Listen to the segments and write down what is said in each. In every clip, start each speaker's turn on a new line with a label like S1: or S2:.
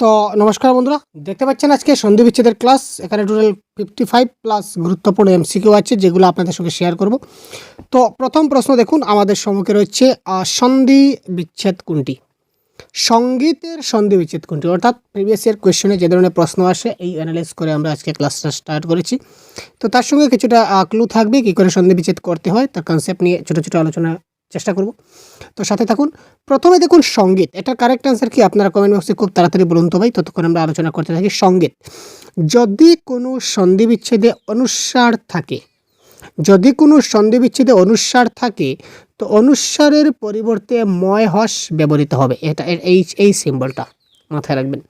S1: তো নমস্কার বন্ধুরা, দেখতে পাচ্ছেন আজকে সন্ধি বিচ্ছেদের ক্লাস এখানে টোটাল ফিফটি ফাইভ প্লাস গুরুত্বপূর্ণ এমসিকিউ আছে, যেগুলো আপনাদের সঙ্গে শেয়ার করব। তো প্রথম প্রশ্ন দেখুন, আমাদের সম্মুখে রয়েছে সন্ধি বিচ্ছেদ কোনটি? সঙ্গীতের সন্ধি বিচ্ছেদ কোনটি? অর্থাৎ প্রিভিয়াস ইয়ার কোয়েশ্চনে যে ধরনের প্রশ্ন আসে, এই অ্যানালাইজ করে আমরা আজকে ক্লাসটা স্টার্ট করেছি। তো তার সঙ্গে কিছুটা ক্লু থাকবে, কী করে সন্ধি বিচ্ছেদ করতে হয়, তার কনসেপ্ট নিয়ে ছোটো ছোটো আলোচনা চেষ্টা করব। তো সাথে থাকুন। প্রথমে দেখুন সংগীত এটার কারেক্ট অ্যান্সার কি? আপনারা কমেন্ট বক্সে খুব তাড়াতাড়ি বলুন তো ভাই। ততক্ষণ আমরা আলোচনা করতে থাকি সংগীত যদি কোনো সন্ধি বিচ্ছেদে অনুস্বার থাকে, যদি কোনো সন্ধি বিচ্ছেদে অনুস্বার থাকে, তো অনুস্বারের পরিবর্তে ময় হস ব্যবহৃত হবে। এটা এই এই সিম্বলটা মাথায় রাখবেন।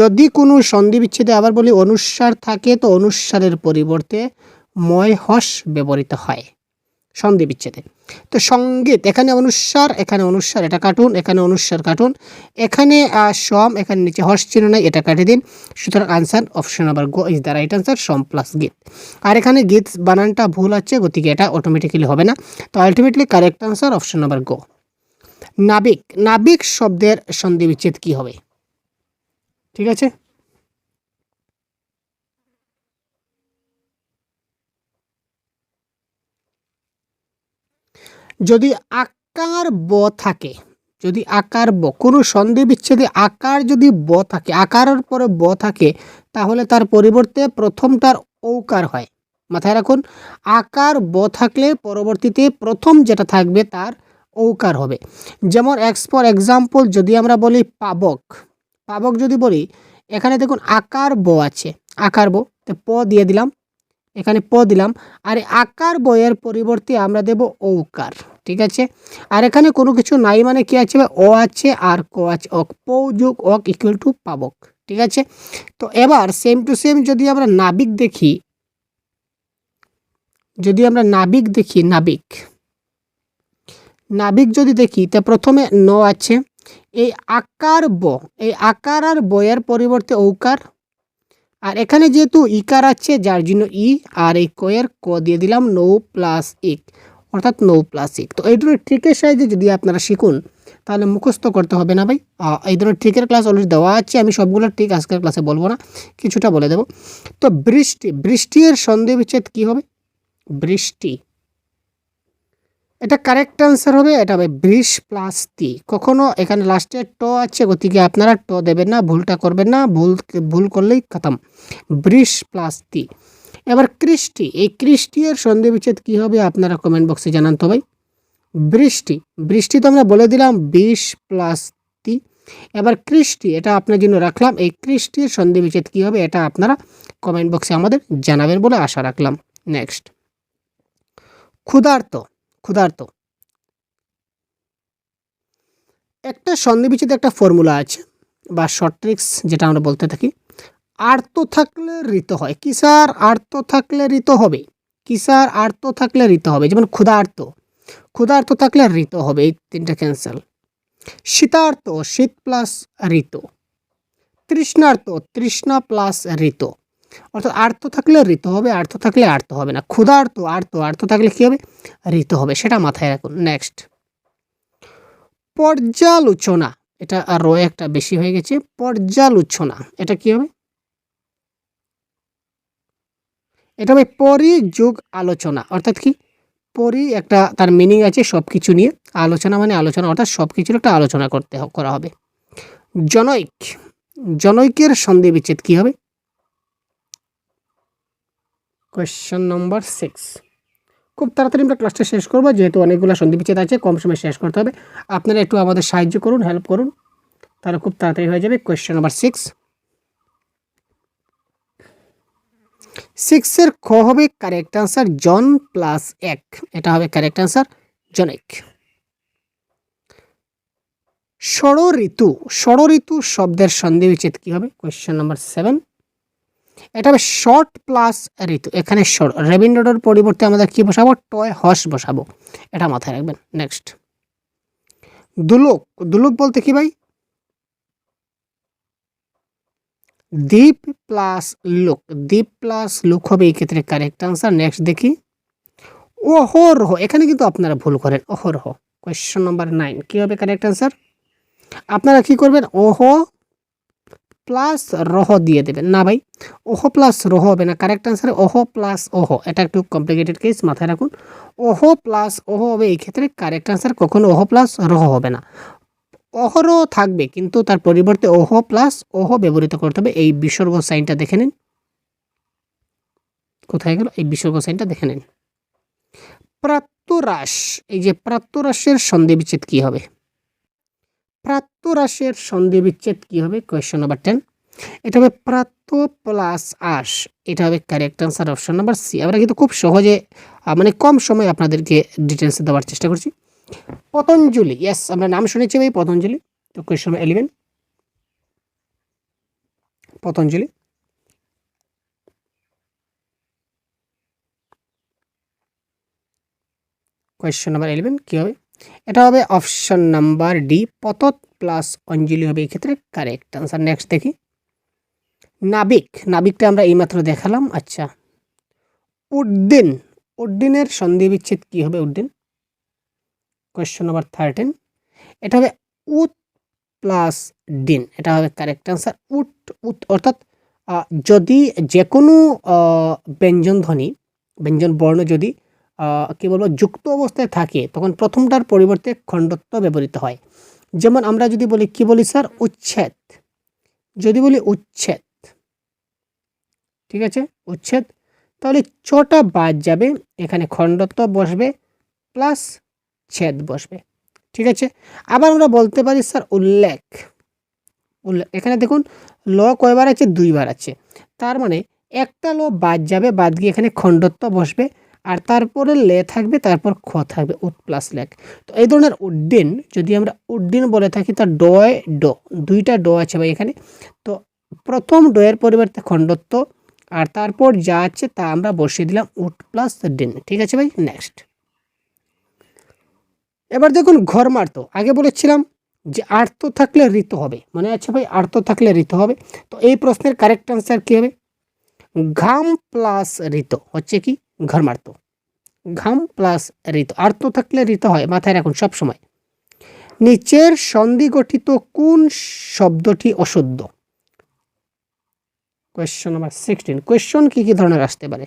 S1: যদি কোনো সন্ধি বিচ্ছেদে আবার বলি অনুস্বার থাকে, তো অনুস্বারের পরিবর্তে ময় হস ব্যবহৃত হয় সন্ধি বিচ্ছেদে তো সংগীত এখানে অনুস্বার এখানে অনুস্বার এটা কাটুন এখানে অনুস্বার কাটুন এখানে সম, এখানে নিচে হর্ষ চিহ্ন নাই, এটা কাটে দিন। সুতরাং আনসার অপশন নাম্বার গো ইজ দ্য রাইট আনসার, সম প্লাস গীত আর এখানে গীত বানানটা ভুল আছে, গতিকে এটা অটোমেটিক্যালি হবে না। তো ultimately correct answer option number গো। নাবিক নাবিক শব্দের সন্ধি বিচ্ছেদ কী হবে? ঠিক আছে? যদি আকার ব থাকে, যদি আকার ব, কোনো সন্ধি বিচ্ছেদে আকার যদি ব থাকে, আকারের পরে ব থাকে, তাহলে তার পরিবর্তে প্রথমটার ঔকার হয়। মাথায় রাখুন, আকার ব থাকলে পরবর্তীতে প্রথম যেটা থাকবে তার ঔকার হবে। যেমন এক্স ফর এক্সাম্পল যদি আমরা বলি পাবক পাবক যদি বলি, এখানে দেখুন আকার ব আছে, আকার ব প দিয়ে দিলাম এখানে প দিলাম। আর আকার বইয়ের পরিবর্তে আমরা দেব ঔকার, ঠিক আছে? আর এখানে কোনো কিছু নাই মানে কি আছে? ও আছে আর ক আছে। অক পৌ যোগ অক ইকুয়াল টু পাবক, ঠিক আছে? তো এবার সেম টু সেম যদি আমরা নাবিক দেখি, যদি আমরা নাবিক দেখি, নাবিক নাবিক যদি দেখি, তা প্রথমে ন আছে। এই আকার ব, এই আকার আর বয়ের পরিবর্তে ঔকার আর এখানে যেহেতু ইকার আছে, যার জন্য ই আর এই কয়ের ক দিয়ে দিলাম নৌ প্লাস এক, অর্থাৎ নৌ প্লাস এক। তো এই ধরনের ট্রিকের সাহায্যে যদি আপনারা শিখুন, তাহলে মুখস্থ করতে হবে না ভাই। এই ধরনের ট্রিকের ক্লাস অলরেডি দেওয়া আছে, আমি সবগুলো ট্রিক আজকের ক্লাসে বলব না, কিছুটা বলে দেব। তো বৃষ্টি, বৃষ্টির সন্ধি বিচ্ছেদ কী হবে? বৃষ্টি। এটা কারেক্ট আনসার হবে, এটা হবে বৃষ প্লাস তি কখনো এখানে লাস্টে ট আছে, গতিকে আপনারা ট দেবেন না, ভুলটা করবেন না, ভুল ভুল করলেই খতম। বৃষ প্লাস তি এবার কৃষ্টি এই কৃষ্টির সন্ধি বিচ্ছেদ কী হবে আপনারা কমেন্ট বক্সে জানান তো ভাই। বৃষ্টি বৃষ্টি তো আমরা বলে দিলাম বিষ প্লাস তি এবার কৃষ্টি এটা আপনার জন্য রাখলাম, এই কৃষ্টির সন্ধি বিচ্ছেদ কী হবে এটা আপনারা কমেন্ট বক্সে আমাদের জানাবেন বলে আশা রাখলাম। নেক্সট ক্ষুধার্ত। ক্ষুধার্ত। একটা সন্নিবিচ্ছেদ একটা ফর্মুলা আছে বা শর্ট ট্রিক্স যেটা আমরা বলতে থাকি। আর্ত থাকলে ঋত হয়। কিসার আর্ত থাকলে ঋত হবে? কিসার আর্ত থাকলে ঋত হবে? যেমন ক্ষুধার্ত। ক্ষুধার্ত থাকলে ঋত হবে। এই তিনটা ক্যান্সেল শীতার্ত, শীত প্লাস ঋত। তৃষ্ণার্ত, তৃষ্ণা প্লাস ঋত। অর্থাৎ আর্ত থাকলে ঋত হবে, আর্ত থাকলে আর্ত হবে না। ক্ষুধার্ত, আর্ত আর্ত থাকলে কী হবে? ঋত হবে, সেটা মাথায় রাখুন। নেক্সট পর্যালোচনা, এটা আর রয়ে একটা বেশি হয়ে গেছে। পর্যালোচনা, এটা কি হবে? এটা হবে পরিযোগ আলোচনা, অর্থাৎ কি? পরি একটা তার মিনিং আছে সব কিছু নিয়ে। আলোচনা মানে আলোচনা, অর্থাৎ সব কিছুর একটা আলোচনা করতে করা হবে। জনৈক, জনৈকের সন্ধি বিচ্ছেদ কি হবে? কোয়েশ্চেন নম্বর সিক্স খুব তাড়াতাড়ি আমরা ক্লাসটা শেষ করব, যেহেতু অনেকগুলো সন্ধি বিচ্ছেদ আছে, কম সময় শেষ করতে হবে। আপনারা একটু আমাদের সাহায্য করুন হেল্প করুন। তাহলে খুব তাড়াতাড়ি হয়ে যাবে কোয়েশ্চেন নাম্বার সিক্স সিক্সের খ হবে কারেক্ট আনসার জন প্লাস এক। এটা হবে কারেক্ট আনসার জনেক ষড় ঋতু ষড় ঋতু শব্দের সন্ধি বিচ্ছেদ কী হবে? কোয়েশ্চেন নাম্বার সেভেন এটা হবে শর্ট প্লাস ঋতু। এখানে শর্ট রেবিন্ডোর পরিবর্তে আমাদের কি বসাবো? টয় হস বসাবো। এটা মাথায় রাখবেন। নেক্সট দুলুক। দুলুক বলতে কি ভাই? দ্বীপ প্লাস লুক দ্বীপ প্লাস লুক হবে এই ক্ষেত্রে কারেক্ট আনসার নেক্সট দেখি। অহরহ। এখানে কিন্তু আপনারা ভুল করেন। অহরহ। কোয়েশ্চন নম্বর নাইন কী হবে কারেক্ট আনসার আপনারা কি করবেন? ওহ প্লাস রহ দিয়ে দেবেন। না ভাই, ওহ প্লাস রহ হবে না। কারেক্ট আনসারে ওহ প্লাস ওহ। এটা একটু কমপ্লিকেটেড কেস মাথায় রাখুন। ওহ প্লাস ওহ হবে এই ক্ষেত্রে কারেক্ট আনসার কখনো ওহ প্লাস রহ হবে না। অহরও থাকবে, কিন্তু তার পরিবর্তে ওহ প্লাস ওহ ব্যবহৃত করতে হবে। এই বিসর্গ সাইনটা দেখে নিন। কোথায় গেল? এই বিসর্গ সাইনটা দেখে নিন। প্রাত্যরাস এই যে প্রাত্যরাসের সন্ধি বিচ্ছেদ কী হবে? প্রাত্যরাসের সন্ধি বিচ্ছেদ কী হবে? কোয়েশ্চন নাম্বার টেন এটা হবে প্রাত্য প্লাস আস এটা হবে correct answer option number C আমরা কিন্তু খুব সহজে মানে কম সময় আপনাদেরকে ডিটেলস দেওয়ার চেষ্টা করছি। পতঞ্জলি ইয়াস আমরা নাম শুনেছি ভাই, পতঞ্জলি। তো question number eleven Patanjali. Question number eleven কী হবে? এটা হবে অপশন নাম্বার ডি পতত প্লাস অঞ্জলি হবে এই ক্ষেত্রে কারেক্ট আনসার নেক্সট দেখি। নাবিক, নাবিকটা আমরা এইমাত্র দেখালাম। আচ্ছা। উড্ডিন, উড্ডিনের সন্ধি বিচ্ছেদ কী হবে উড্ডিন? কোয়েশ্চন নাম্বার থার্টিন এটা হবে উত প্লাস ডিন। এটা হবে কারেক্ট আনসার উট, উত অর্থাৎ যদি যে কোনো ব্যঞ্জন ধ্বনি, ব্যঞ্জন বর্ণ যদি কি বলব, যুক্ত অবস্থায় থাকে, তখন প্রথমটার পরিবর্তে খণ্ডত্ব ব্যবহৃত হয়। যেমন আমরা যদি বলি, কি বলি স্যার? উচ্ছেদ। যদি বলি উচ্ছেদ, ঠিক আছে? উচ্ছেদ, তাহলে ছটা বাদ যাবে, এখানে খণ্ডত্ব বসবে, প্লাস ছেদ বসবে, ঠিক আছে? আবার আমরা বলতে পারি স্যার, উল্লেখ। উল্লেখ এখানে দেখুন, ল কয়বার আছে? দুইবার আছে। তার মানে একটা ল বাদ যাবে, বাদ গিয়ে এখানে খণ্ডত্ব বসবে আর তারপরে লে থাকবে, তারপর খ থাকবে, উট প্লাস লেখ তো এই ধরনের উড্ডিন, যদি আমরা উড্ডিন বলে থাকি, তা ডয়, ড, দুইটা ড আছে ভাই এখানে। তো প্রথম ডয়ের পরিবর্তে খণ্ডত্ব, আর তারপর যা আছে তা আমরা বসিয়ে দিলাম উট প্লাস ডিন ঠিক আছে ভাই? নেক্সট এবার দেখুন ঘর মারতো। আগে বলেছিলাম যে আর্ত থাকলে ঋতু হবে। মনে আছে ভাই? আর্ত থাকলে ঋতু হবে। তো এই প্রশ্নের কারেক্ট আনসার কী হবে? ঘাম প্লাস ঋতু। হচ্ছে কি? ঘর মারতো। ঘাম প্লাস ঋতু। আর্ত থাকলে ঋতু হয়, মাথায় রাখুন সব সময়। নিচের সন্ধি গঠিত কোন শব্দটি অশুদ্ধ কোয়েশ্চন নাম্বার সিক্সটিন কোয়েশ্চন কী কী ধরনের আসতে পারে?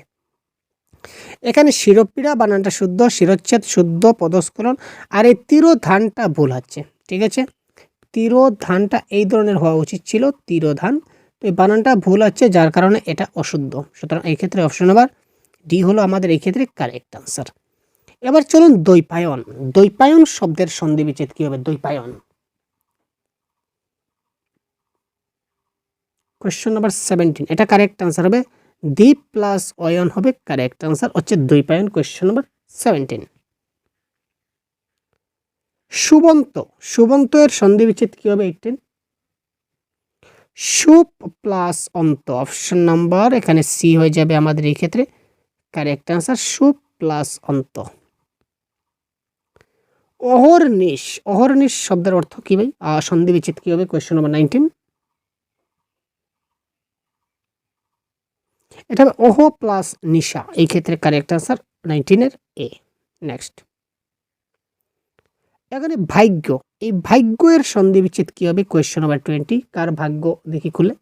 S1: এখানে শিরোপীড়া, বানানটা শুদ্ধ, শিরোচ্ছেদ শুদ্ধ, পদস্খলন, আর এই তিরোধানটা ভুল হচ্ছে, ঠিক আছে? তিরোধানটা এই ধরনের হওয়া উচিত ছিল, তিরোধান। তো এই বানানটা ভুল হচ্ছে, যার কারণে এটা অশুদ্ধ। সুতরাং এই ক্ষেত্রে অপশন নাম্বার ডি হলো আমাদের এই ক্ষেত্রে কারেক্ট আনসার এবার চলুন দৈপায়ন দৈপায়ন শব্দের সন্ধি বিচ্ছেদ কী হবে? দৈপায়ন কোয়েশ্চন নাম্বার সেভেন্টিন এটা কারেক্ট আনসার হবে? দ্বীপ প্লাস অয়ন হবে কারেক্ট আনসার হচ্ছে দৈপায়ন কোয়েশ্চন নাম্বার সেভেন্টিন সুবন্ত সুবন্ত এর সন্ধি বিচ্ছেদ কী হবে? এইটিন সুপ প্লাস অন্ত অপশন নাম্বার এখানে সি হয়ে যাবে আমাদের এই ক্ষেত্রে কারেক্ট আনসার সুপ প্লাস অন্ত অহর্নিশ অহর্নিশ শব্দের অর্থ কি ভাই? সন্ধি বিচ্ছেদ কি হবে? কোয়েশ্চন নাম্বার নাইনটিন এটা হবে ওহ প্লাস নিশা। এই ক্ষেত্রে কারেক্ট আনসার নাইনটিনের এ নেক্সট এখানে ভাগ্য। এই ভাগ্যের সন্ধি বিচ্ছেদ কী হবে? কোয়েশ্চন নাম্বার টোয়েন্টি কার ভাগ্য? দেখি খুলে।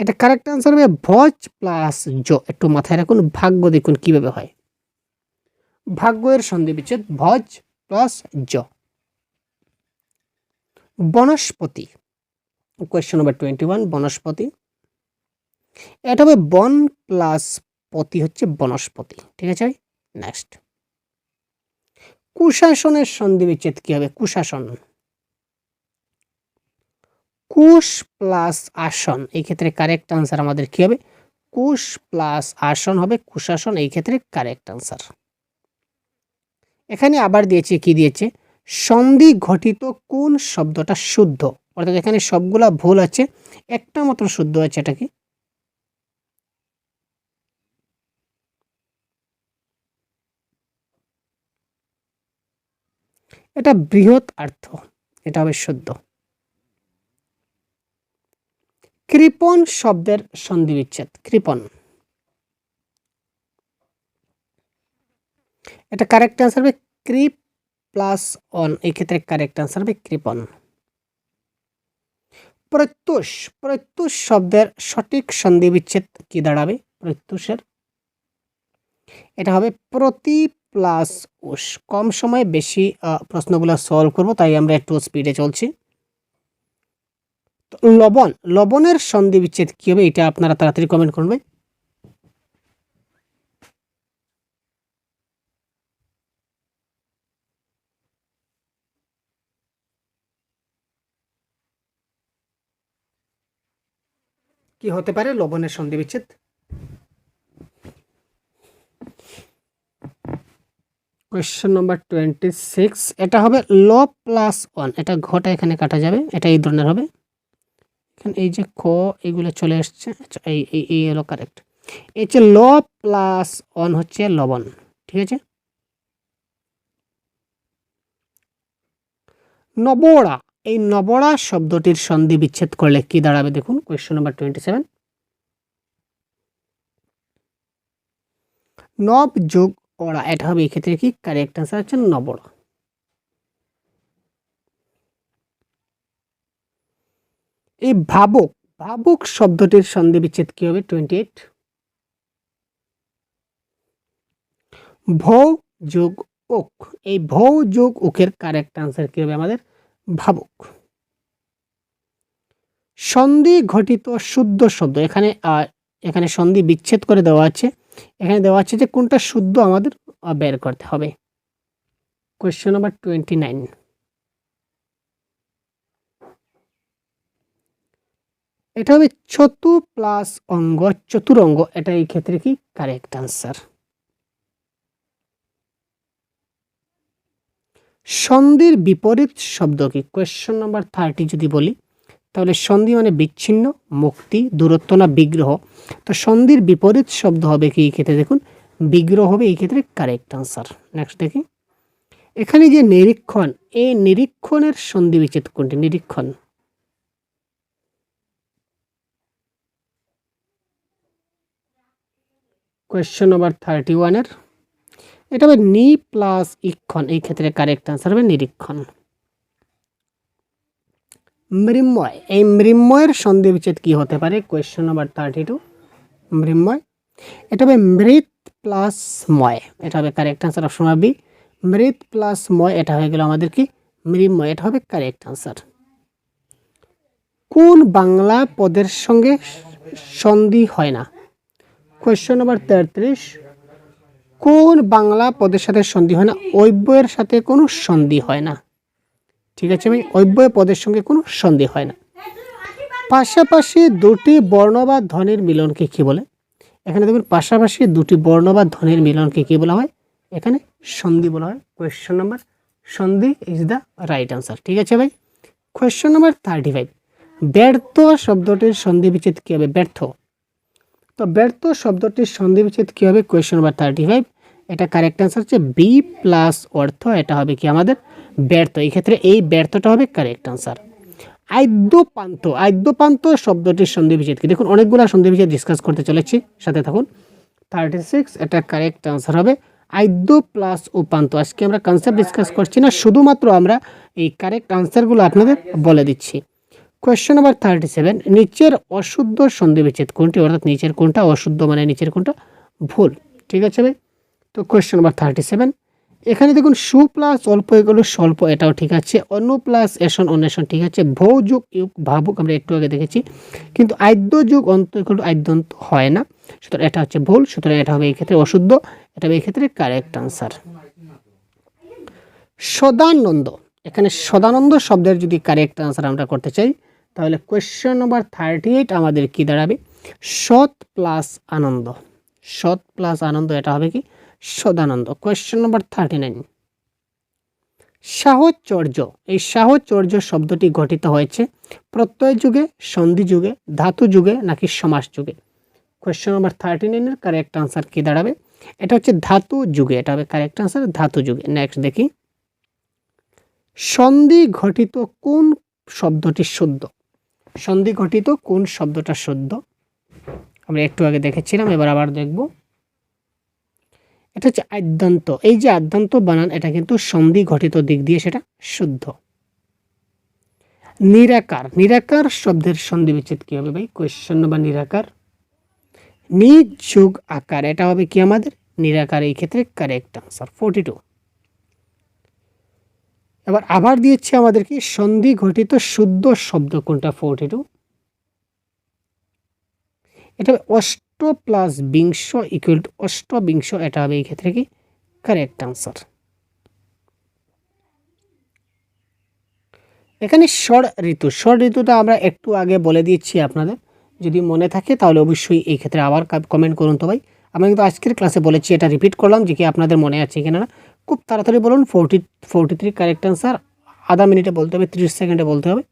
S1: এটা কারেক্ট আনসার হবে ভজ প্লাস জ একটু মাথায় রাখুন, ভাগ্য দেখুন কীভাবে হয়। ভাগ্যের সন্ধি বিচ্ছেদ, ভজ প্লাস জ বনস্পতি। কোয়েশ্চন নাম্বার টোয়েন্টি ওয়ান বনস্পতি। এটা হবে বন প্লাস পতি হচ্ছে বনস্পতি। ঠিক আছে? নেক্সট কুশাসনের সন্ধি বিচ্ছেদ কি হবে? কুশাসন। কুশ প্লাস আসন, এই ক্ষেত্রে কারেক্ট আনসার আমাদের কি হবে? কুশ প্লাস আসন হবে কুশাসন এই ক্ষেত্রে কারেক্ট আনসার এখানে আবার দিয়েছে, কি দিয়েছে? সন্ধি ঘটিত কোন শব্দটা শুদ্ধ? অর্থাৎ এখানে সবগুলা ভুল আছে, একটা মাত্র শুদ্ধ আছে এটা কি এটা বৃহৎ অর্থ এটা হবে শুদ্ধ। কৃপণ শব্দের সন্ধি বিচ্ছেদ এটা কারেক্ট আনসার হবে ক্রিপ প্লাস অন এই ক্ষেত্রে কারেক্ট আনসার হবে কৃপণ প্রত্যুষ প্রত্যুষ শব্দের সঠিক সন্ধি বিচ্ছেদ কি দাঁড়াবে? প্রত্যুষের। এটা হবে প্রতি প্লাস উষ। কম সময়ে বেশি প্রশ্নগুলো সলভ করব, তাই আমরা একটু স্পিডে চলছি। লবণ, লবণের সন্ধি বিচ্ছেদ কি হবে? এটা আপনারা তাড়াতাড়ি কমেন্ট করবে কি হতে পারে? লবণের সন্ধি বিচ্ছেদ কোয়েশ্চেন নাম্বার টোয়েন্টি সিক্স এটা হবে ল প্লাস ওয়ান এটা ঘটা এখানে কাটা যাবে, এটা এই ধরনের হবে। এখানে এই যে ক, এগুলো চলে আসছে। আচ্ছা এই এই হলো কারেক্ট এই যে ল প্লাস ওয়ান হচ্ছে লবণ, ঠিক আছে? নবড়া, এই নবড়া শব্দটির সন্ধি বিচ্ছেদ করলে কি দাঁড়াবে দেখুন কোয়েশ্চেন নাম্বার টোয়েন্টি সেভেন নব যোগ ওড়া এটা হবে এই ক্ষেত্রে কি? কারেক্ট আনসার হচ্ছে নবড়া। এই ভাবুক ভাবুক শব্দটির সন্ধি বিচ্ছেদ কি হবে? টোয়েন্টি এইট ভৌ যোগ ওক। এই ভৌ যোগ ওকের কারেক্ট আনসার কি হবে আমাদের? ভাবুক। সন্ধি ঘটিত শুদ্ধ শব্দ। এখানে এখানে সন্ধি বিচ্ছেদ করে দেওয়া আছে। এখানে দেওয়া আছে যে কোনটা শুদ্ধ আমাদের বের করতে হবে। কোয়েশ্চেন নাম্বার টোয়েন্টি নাইন এটা হবে চতু প্লাস অঙ্গ, চতুরঙ্গ। এটা এই ক্ষেত্রে কি? কারেক্ট আনসার সন্ধির বিপরীত শব্দ কি? কোয়েশ্চেন নাম্বার থার্টি যদি বলি, তাহলে সন্ধি মানে বিচ্ছিন্ন, মুক্তি, দূরত্ব না বিগ্রহ। তো সন্ধির বিপরীত শব্দ হবে কি? এই ক্ষেত্রে দেখুন, বিগ্রহ হবে এই ক্ষেত্রে কারেক্ট আনসার নেক্সট দেখি। এখানে যে নিরীক্ষণ, এই নিরীক্ষণের সন্ধি বিচ্ছেদ কোনটি? নিরীক্ষণ। কোয়েশ্চেন নাম্বার থার্টি ওয়ানের এটা হবে নি প্লাস ইক্ষণ। এই ক্ষেত্রে কারেক্ট আনসার হবে নিরীক্ষণ। মৃন্ময়। এই মৃন্ময়ের সন্ধি বিচ্ছেদ কি হতে পারে? কোয়েশ্চেন নাম্বার থার্টি টু মৃন্ময়। এটা হবে মৃত প্লাস ময়। এটা হবে কারেক্ট আনসার অপশন বি মৃত প্লাস ময়, এটা হয়ে গেল আমাদের কি? মৃন্ময়। এটা হবে কারেক্ট আনসার কোন বাংলা পদের সঙ্গে সন্ধি হয় না? কোয়েশ্চেন নাম্বার তেত্রিশ, কোন বাংলা পদের সাথে সন্ধি হয় না? ঐব্যয়ের সাথে কোনো সন্ধি হয় না। ঠিক আছে ভাই ঐব্যয় পদের সঙ্গে কোনো সন্ধি হয় না। পাশাপাশি দুটি বর্ণ বা ধ্বনির মিলনকে কী বলে? এখানে দেখুন, পাশাপাশি দুটি বর্ণ বা ধ্বনির মিলনকে কী বলা হয়? এখানে সন্ধি বলা হয়। কোয়েশ্চেন নাম্বার সন্ধি ইজ দ্য রাইট আনসার ঠিক আছে ভাই? কোয়েশ্চেন নাম্বার থার্টি ফাইভ ব্যর্থ শব্দটির সন্ধি বিচ্ছেদ কী হবে? ব্যর্থ। তো ব্যর্থ শব্দটির সন্ধি বিচ্ছেদ কী হবে কোয়েশ্চেন নাম্বার থার্টি ফাইভ এটা কারেক্ট অ্যান্সার হচ্ছে বি প্লাস অর্থ, এটা হবে কি আমাদের ব্যর্থ। এই ক্ষেত্রে এই ব্যর্থটা হবে কারেক্ট অ্যান্সার আদ্যপান্ত আদ্যপান্ত শব্দটির সন্ধি বিচ্ছেদ কি? দেখুন, অনেকগুলো সন্ধি বিচ্ছেদ ডিসকাস করতে চলেছি, সাথে থাকুন। থার্টি সিক্স এটা কারেক্ট অ্যান্সার হবে। আদ্য প্লাস উপান্ত, আজকে আমরা কনসেপ্ট ডিসকাস করছি না, শুধুমাত্র আমরা এই কারেক্ট আনসারগুলো আপনাদের বলে দিচ্ছি। কোয়েশ্চেন নাম্বার থার্টি সেভেন নিচের অশুদ্ধ সন্ধি বিচ্ছেদ কোনটি? অর্থাৎ নিচের কোনটা অশুদ্ধ মানে নিচের কোনটা? ভুল। ঠিক আছে ভাই? তো কোয়েশ্চেন নাম্বার থার্টি সেভেন এখানে দেখুন, সু প্লাস অল্প এগুলো স্বল্প, এটাও ঠিক আছে। অন্য প্লাস এসন, অন্বেষণ ঠিক আছে। ভৌ যুগ, ইউগ, ভাবুক, আমরা একটু আগে দেখেছি। কিন্তু আদ্য যুগ, অন্ত এগুলো আদ্যন্ত হয় না। সুতরাং এটা হচ্ছে ভুল, সুতরাং এটা হবে এই ক্ষেত্রে অশুদ্ধ, এটা হবে ক্ষেত্রে কারেক্ট আনসার সদানন্দ। এখানে সদানন্দ শব্দের যদি কারেক্ট আনসার আমরা করতে চাই তাহলে কোয়েশ্চেন নাম্বার থার্টি এইট আমাদের কি দাঁড়াবে? সৎ প্লাস আনন্দ। সৎ প্লাস আনন্দ এটা হবে কি? সদানন্দ। কোয়েশ্চেন নাম্বার থার্টি নাইন সাহচর্য। এই সাহচর্য শব্দটি গঠিত হয়েছে প্রত্যয় যুগে, সন্ধি যুগে, ধাতু যুগে নাকি সমাস যুগে? কোয়েশ্চেন নাম্বার থার্টি নাইনের কারেক্ট আনসার কি দাঁড়াবে? এটা হচ্ছে ধাতু যুগে, এটা হবে কারেক্ট আনসার ধাতু যুগে। নেক্সট দেখি। সন্ধি ঘটিত কোন শব্দটি শুদ্ধ? সন্ধি ঘটিত কোন শব্দটা শুদ্ধ আমরা একটু আগে দেখেছিলাম, এবার আবার দেখব। এটা হচ্ছে আদ্যান্ত। এই যে আদ্যান্ত বানান, এটা কিন্তু সন্ধি ঘটিত দিক দিয়ে সেটা শুদ্ধ। নিরাকার। নিরাকার শব্দের সন্ধি বিচ্ছেদ কী হবে ভাই? কোয়েশ্চেন বা নিরাকার। নিজ যোগ আকার, এটা হবে কি আমাদের? নিরাকার, এই ক্ষেত্রে কারেক্ট আনসার ফোর্টি টু এবার আবার দিয়েছে আমাদেরকে সন্ধি ঘটিত শুদ্ধ শব্দ কোনটা? ফোর্টি টু এটা হবে অষ্ট প্লাস বিংশ ইকুয়াল টু অষ্টবিংশ, এটা হবে এই ক্ষেত্রে কি? কারেক্ট আনসার এখানে ষড় ঋতু, ষড় ঋতুটা আমরা একটু আগে বলে দিচ্ছি আপনাদের। যদি মনে থাকে তাহলে অবশ্যই এই ক্ষেত্রে আবার কমেন্ট করুন তো ভাই। আমরা কিন্তু আজকের ক্লাসে বলেছি, এটা রিপিট করলাম, যে কি আপনাদের মনে আছে কিনা না। খুব তাড়াতাড়ি বলুন forty forty three correct answer আধা মিনিটে বলতে হবে, তিরিশ সেকেন্ডে বলতে হবে।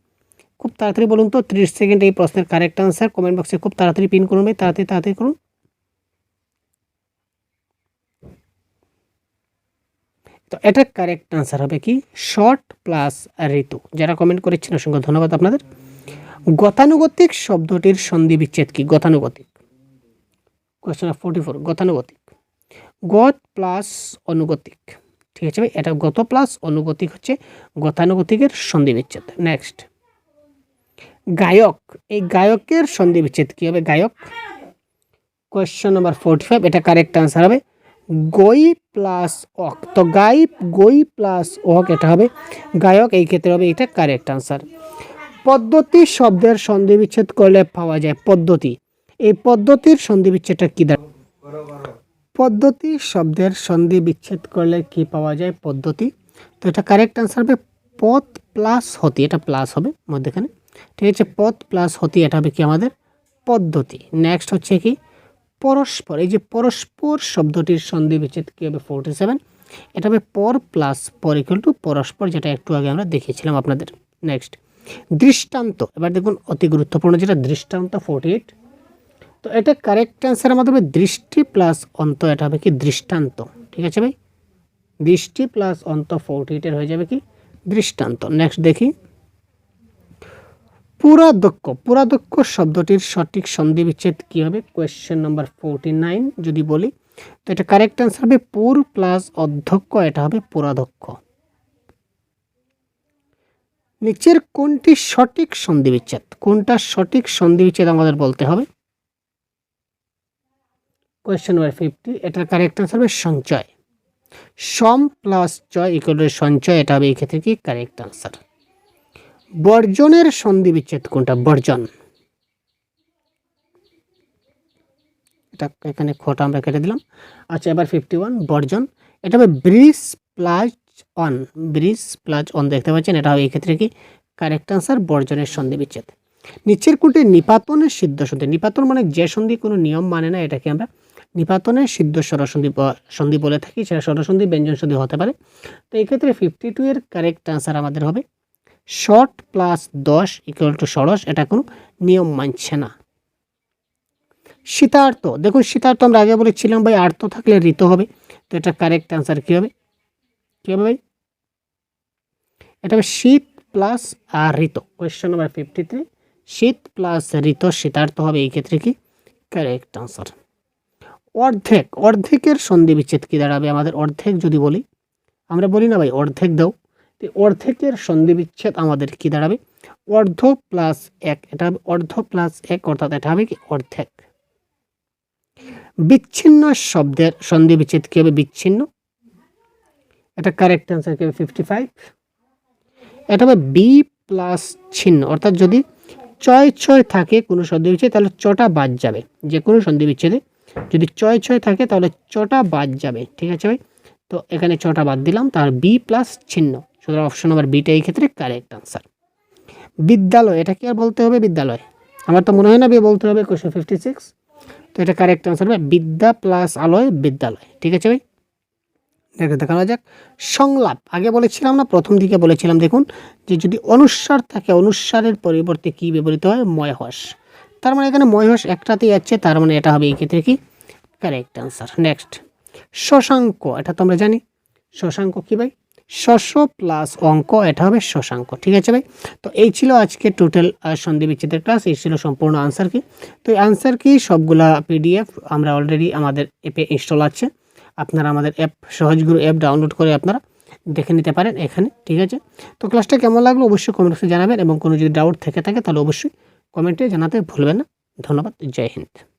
S1: খুব তাড়াতাড়ি বলুন তো, ত্রিশ সেকেন্ডে এই প্রশ্নের কারেক্ট অ্যান্সার কমেন্ট বক্সে খুব তাড়াতাড়ি পিন করুন ভাই, তাড়াতাড়ি তাড়াতাড়ি করুন। তো এটা কারেক্ট আনসার হবে কি? শর্ট প্লাস ঋতু। যারা কমেন্ট করেছেন, অসংখ্য ধন্যবাদ আপনাদের। গতানুগতিক শব্দটির সন্ধি বিচ্ছেদ কি? গতানুগতিক। কোয়েশ্চেন ফোর্টি ফোর গতানুগতিক। গত প্লাস অনুগতিক। ঠিক আছে, এটা গত প্লাস অনুগতিক হচ্ছে গতানুগতিকের সন্ধি বিচ্ছেদ। নেক্সট গায়ক, এই গায়কের সন্ধি বিচ্ছেদ কী হবে গায়ক? কোয়েশ্চেন নাম্বার ফোর্টি ফাইভ এটা কারেক্ট আনসার হবে। গই প্লাস অক, তো গাই, গই প্লাস অক, এটা হবে গায়ক, এই ক্ষেত্রে হবে এটা কারেক্ট আনসার পদ্ধতি শব্দের সন্ধি বিচ্ছেদ করলে পাওয়া যায় পদ্ধতি। এই পদ্ধতির সন্ধি বিচ্ছেদটা কী দাঁড়ায় পদ্ধতি, শব্দের সন্ধি বিচ্ছেদ করলে কি পাওয়া যায়? পদ্ধতি। তো এটা কারেক্ট আনসার হবে, পথ প্লাস হতি, এটা প্লাস হবে মধ্যেখানে। ঠিক আছে, পথ প্লাস হতি, এটা হবে কি আমাদের? পদ্ধতি। নেক্সট হচ্ছে কি? পরস্পর। এই যে পরস্পর শব্দটির সন্ধি বিচ্ছেদ কী হবে? ফোরটি সেভেন এটা হবে পর প্লাস পর ইকুয়াল টু পরস্পর, যেটা একটু আগে আমরা দেখিয়েছিলাম আপনাদের। নেক্সট দৃষ্টান্ত। এবার দেখুন, অতি গুরুত্বপূর্ণ যেটা, দৃষ্টান্ত ফোরটি এইট তো এটা কারেক্ট অ্যান্সার আমাদের হবে দৃষ্টি প্লাস অন্ত, এটা হবে কি দৃষ্টান্ত, ঠিক আছে ভাই? দৃষ্টি প্লাস অন্ত ফোরটি এইটের হয়ে যাবে কি দৃষ্টান্ত। নেক্সট দেখি। পুরাদক্ষ পুরাদক্ষ শব্দটির সঠিক সন্ধি বিচ্ছেদ কী হবে? কোয়েশ্চেন নম্বর ফোরটি নাইন যদি বলি, তো এটা কারেক্ট অ্যান্সার হবে পুর প্লাস অধ্যক্ষ, এটা হবে পুরাদক্ষ নিচের কোনটি সঠিক সন্ধি বিচ্ছেদ? কোনটা সঠিক সন্ধি বিচ্ছেদ আমাদের বলতে হবে? কোয়েশ্চেন নাম্বার ফিফটি এটার কারেক্ট আনসার হবে সঞ্চয়। সম প্লাস চয় ইকুয়াল সঞ্চয়, এটা হবে এই ক্ষেত্রে কি? কারেক্ট আনসার বর্জনের সন্ধি বিচ্ছেদ কোনটা? বর্জন। এটা এখানে খোটা আমরা কেটে দিলাম। আচ্ছা এবার ফিফটি ওয়ান বর্জন। এটা হবে ব্রিজ প্লাস অন ব্রিজ প্লাস অন দেখতে পাচ্ছেন, এটা হবে এই ক্ষেত্রে কি? কারেক্ট আনসার বর্জনের সন্ধি বিচ্ছেদ। নিচের কোনটি? নিপাতনের সিদ্ধ সন্ধি। নিপাতন মানে যে সন্ধি কোনো নিয়ম মানে না, এটাকে আমরা নিপাতনের সিদ্ধ স্বরসন্ধি সন্ধি বলে থাকি, সেটা স্বরসন্ধি ব্যঞ্জন সন্ধি হতে পারে। তো এই ক্ষেত্রে ফিফটি টু এর কারেক্ট আনসার আমাদের হবে। শর্ট প্লাস দশ ইকুয়াল টু ষড়শ, এটা কোনো নিয়ম মানছে না। শীতার্থ, দেখুন শীতার্থ আমরা আগে বলেছিলাম ভাই, আর্থ থাকলে ঋত হবে। তো এটা কারেক্ট আনসার কী হবে? কী হবে ভাই? এটা হবে শীত প্লাস আর ঋত। কোয়েশ্চেন নাম্বার ফিফটি থ্রি শীত প্লাস ঋত, শীতার্থ হবে, এই ক্ষেত্রে কি? কারেক্ট আনসার অর্ধেক, অর্ধেকের সন্ধি বিচ্ছেদ কী দাঁড়াবে আমাদের অর্ধেক যদি বলি? আমরা বলি না ভাই, অর্ধেক দাও। তো অর্ধেকের সন্ধি বিচ্ছেদ আমাদের কী দাঁড়াবে? অর্ধ প্লাস এক, এটা হবে অর্ধ প্লাস এক, অর্থাৎ এটা হবে কি? অর্ধেক। বিচ্ছিন্ন শব্দের সন্ধি বিচ্ছেদ কী হবে? বিচ্ছিন্ন। এটা কারেক্ট অ্যান্সার কী হবে? ফিফটি ফাইভ এটা হবে বি প্লাস ছিন্ন, অর্থাৎ যদি ছয় ছয় থাকে কোনো সন্ধি বিচ্ছেদ, তাহলে ছটা বাদ যাবে। যে কোনো সন্ধি বিচ্ছেদে যদি ছয় ছয় থাকে তাহলে ছটা বাদ যাবে, ঠিক আছে ভাই? তো এখানে ছটা বাদ দিলাম, তার বি প্লাস ছিন্ন সুতরাং অপশন নাম্বার বিটা এই ক্ষেত্রে কারেক্ট আনসার বিদ্যালয়, এটা কি আর বলতে হবে বিদ্যালয়? আমার তো মনে হয় না বি বলতে হবে কোশ্চেন ফিফটি সিক্স তো এটা কারেক্ট আনসার হবে বিদ্যা প্লাস আলয়, বিদ্যালয়, ঠিক আছে ভাই? দেখে দেখানো যাক। সংলাপ, আগে বলেছিলাম না, প্রথম দিকে বলেছিলাম, দেখুন, যে যদি অনুস্বার থাকে অনুস্বারের পরিবর্তে কি ব্যবহৃত হয়? ময়হস তার মানে এখানে ময়হস একটাতেই আছে, তার মানে এটা হবে এই ক্ষেত্রে কি? কারেক্ট আনসার নেক্সট শশাঙ্ক, এটা তো আমরা জানি। শশাঙ্ক কি ভাই? শশ প্লাস অঙ্ক, এটা হবে শশাঙ্ক, ঠিক আছে ভাই? তো এই ছিল আজকে টোটাল সন্ধি বিচ্ছেদের ক্লাস এই ছিল সম্পূর্ণ আনসার কি? তো এই আনসার কি? সবগুলা পিডিএফ আমরা অলরেডি আমাদের অ্যাপে ইনস্টল আছে। আপনারা আমাদের অ্যাপ সহজগুরু অ্যাপ ডাউনলোড করে আপনারা দেখে নিতে পারেন এখানে, ঠিক আছে? তো ক্লাসটা কেমন লাগল অবশ্যই কমেন্ট বক্সে জানাবেন এবং কোনো যদি ডাউট থেকে থাকে তাহলে অবশ্যই কমেন্টে জানাতে ভুলবেন না। ধন্যবাদ, জয় হিন্দ।